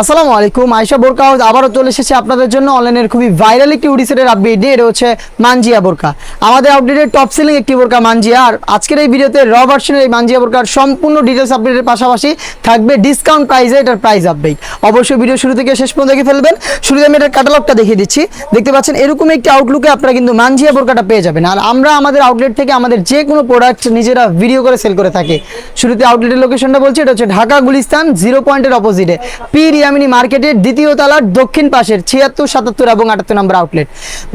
আসসালামু আলাইকুম, আয়শা বোরকা হাউস আবারও চলে এসেছে আপনাদের জন্য। অনলাইনের খুবই ভাইরাল একটি উডিসেটের আপডেট নিয়ে এটা হচ্ছে মানজিয়া বোরকা। আমাদের আপডেটের টপ সেলিং একটি বোরকা মানজিয়া, আর আজকের এই ভিডিওতে র ভার্সনের এই মানজিয়া বোরকার সম্পূর্ণ ডিটেলস আপডেটের পাশাপাশি থাকবে ডিসকাউন্ট প্রাইসে এটার প্রাইস আপডেট অবশ্যই ভিডিও শুরু থেকে শেষ পর্যন্ত দেখে ফেলবেন। শুরুতে আমি এটার ক্যাটালগটা দেখিয়ে দিচ্ছি। দেখতে পাচ্ছেন, এরকম একটি আউটলুকে আপনারা কিন্তু মানজিয়া বোরকাটা পেয়ে যাবেন। আর আমরা আমাদের আউটলেট থেকে আমাদের যে কোনো প্রোডাক্ট নিজেরা ভিডিও করে সেল করে থাকি। শুরুতে আউটলেটের লোকেশনটা বলছি, এটা হচ্ছে ঢাকা গুলিস্তান জিরো পয়েন্টের অপোজিটে পি রিয়ামিনি মার্কেটের দ্বিতীয় তলার দক্ষিণ পাশের ছিয়াত্তর, সাতাত্তর এবং আটাত্তর নম্বর আউটলেট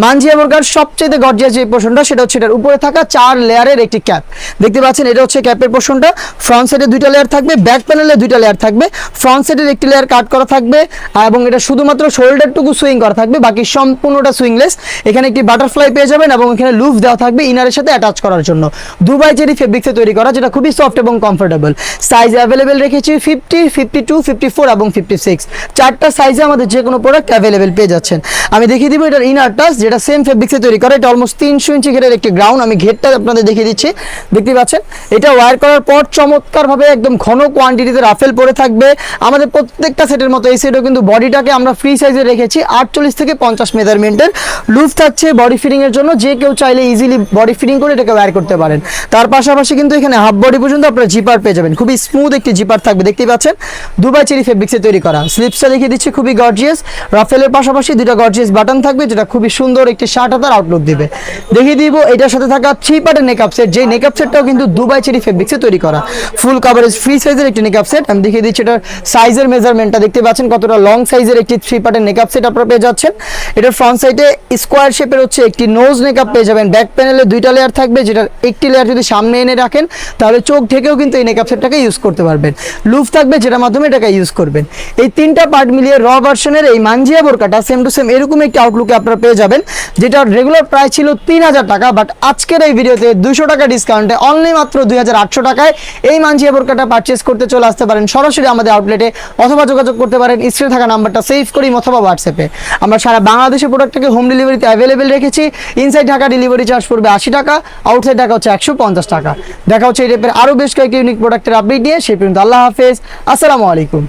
মানজিয়া বোরকার সবচেয়ে গর্জিয়াস যে পোর্শনটা সেটা হচ্ছে এটার উপরে থাকা চার লেয়ারের একটি ক্যাপ দেখতে পাচ্ছেন, এটা হচ্ছে ক্যাপের পোর্শনটা ফ্রন্ট সাইডে দুইটা লেয়ার থাকবে ব্যাক প্যানেলে দুইটা লেয়ার থাকবে। ফ্রন্ট সাইডের একটি লেয়ার কাট করা থাকবে, এবং এটা শুধুমাত্র শোল্ডারটুকু সুইং করা থাকবে, বাকি সম্পূর্ণটা সুইংলেস এখানে একটি বাটারফ্লাই পেয়ে যাবেন, এবং এখানে লুফ দেওয়া থাকবে ইনারের সাথে অ্যাটাচ করার জন্য। দুবাই চেরি ফেব্রিক্সে তৈরি করা, যেটা খুবই সফট এবং কমফোর্টেবল সাইজ অ্যাভেলেবেল রেখেছি fifty fifty two fifty four এবং ফিফটি সিক্স চারটা সাইজে আমাদের যে কোনো প্রোডাক্ট অ্যাভেলেবেল পেয়ে যাচ্ছেন। আমি দেখিয়ে দিব এটার ইনার টাচ যেটা সেম ফেব্রিক্সে তৈরি করা, এটা অলমোস্ট তিনশো ইঞ্চি ঘেরের একটি গ্রাউন্ড আমি ঘেরটা আপনাদের দেখিয়ে দিচ্ছি। দেখতে পাচ্ছেন? এটা ওয়ার করার পর চমৎকারভাবে একদম ঘন কোয়ান্টিটিতে রাফেল পরে থাকবে। আমাদের প্রত্যেকটা সেটের মতো এই সেটও কিন্তু বডিটাকে আমরা ফ্রি সাইজে রেখেছি, আটচল্লিশ থেকে পঞ্চাশ মেজারমেন্টের লুফ থাকছে বডি ফিটিং এর জন্য, যে কেউ চাইলে ইজিলি বডি ফিটিং করে এটাকে ওয়ার করতে পারেন। তার পাশাপাশি কিন্তু এখানে হাফ বডি পর্যন্ত আপনারা জিপার পেয়ে যাবেন। খুবই স্মুথ একটি জিপার থাকবে, দেখতেই পাচ্ছেন? দুবাই চেরি ফেব্রিক্সে তৈরি করা। স্লিপসটা লিখে দিচ্ছি, খুবই গর্জিয়াস রাফেলের পাশাপাশি দুটো গর্জিয়াস বাটন থাকবে, যেটা খুবই সুন্দর একটি শার্ট হাতার আউটলুক দিবে। দেখিয়ে দিব, এটার সাথে থাকা থ্রি পার্টের নেকআপ সেট যে নেকআপ সেটটাও কিন্তু দুবাই চেরি ফেব্রিক্সে তৈরি করা। ফুল কাভারেজ ফ্রি সাইজের একটি নেকআপ সেট আমি দেখিয়ে দিচ্ছি, এটার সাইজের মেজারমেন্টটা দেখতে পাচ্ছেন, কতটা লং সাইজের একটি থ্রি পার্টের নেকআপ সেট আপনারা পেয়ে যাচ্ছেন। এটার ফ্রন্ট সাইডে স্কোয়ার শেপের হচ্ছে একটি নোজ নেকআপ পেয়ে যাবেন। ব্যাক প্যানেলে দুইটা লেয়ার থাকবে, যেটার একটি লেয়ার যদি সামনে এনে রাখেন, তাহলে চোখ ঢেকেও কিন্তু এই নেকআপ সেটটাকে ইউজ করতে পারবেন। লুফ থাকবে, যেটার মাধ্যমে এটাকে ইউজ করবেন। এই তিনটা পার্ট মিলিয়ে র ভার্সনের এই মাঞ্জিয়া বোরকাটা সেম টু সেম এরকম একটি আউটলুকে আপনারা পেয়ে যাবেন যেটার রেগুলার প্রাইস ছিল তিন হাজার টাকা বাট আজকের এই ভিডিওতে দুশো টাকা ডিসকাউন্টে অনলি মাত্র দুই হাজার আটশো টাকায় এই মাঞ্জিয়া বোরকাটা পারচেস করতে চলে আসতে পারেন। সরাসরি আমাদের আউটলেটে অথবা যোগাযোগ করতে পারেন। স্ক্রিনে থাকা নাম্বারটা সেভ করি অথবা হোয়াটসঅ্যাপে আমরা সারা বাংলাদেশে প্রোডাক্টটাকে হোম ডেলিভারিতে অ্যাভেলেবেল রেখেছি। ইনসাইড ঢাকা ডেলিভারি চার্জ পড়বে আশি টাকা আউটসাইড ঢাকা হচ্ছে একশো পঞ্চাশ টাকা। দেখা হচ্ছে এই টাইপের আরও বেশ কয়েকটি ইউনিক প্রোডাক্টের আপডেট নিয়ে। সেই পর্যন্ত আল্লাহ হাফেজ। আসসালামু আলাইকুম।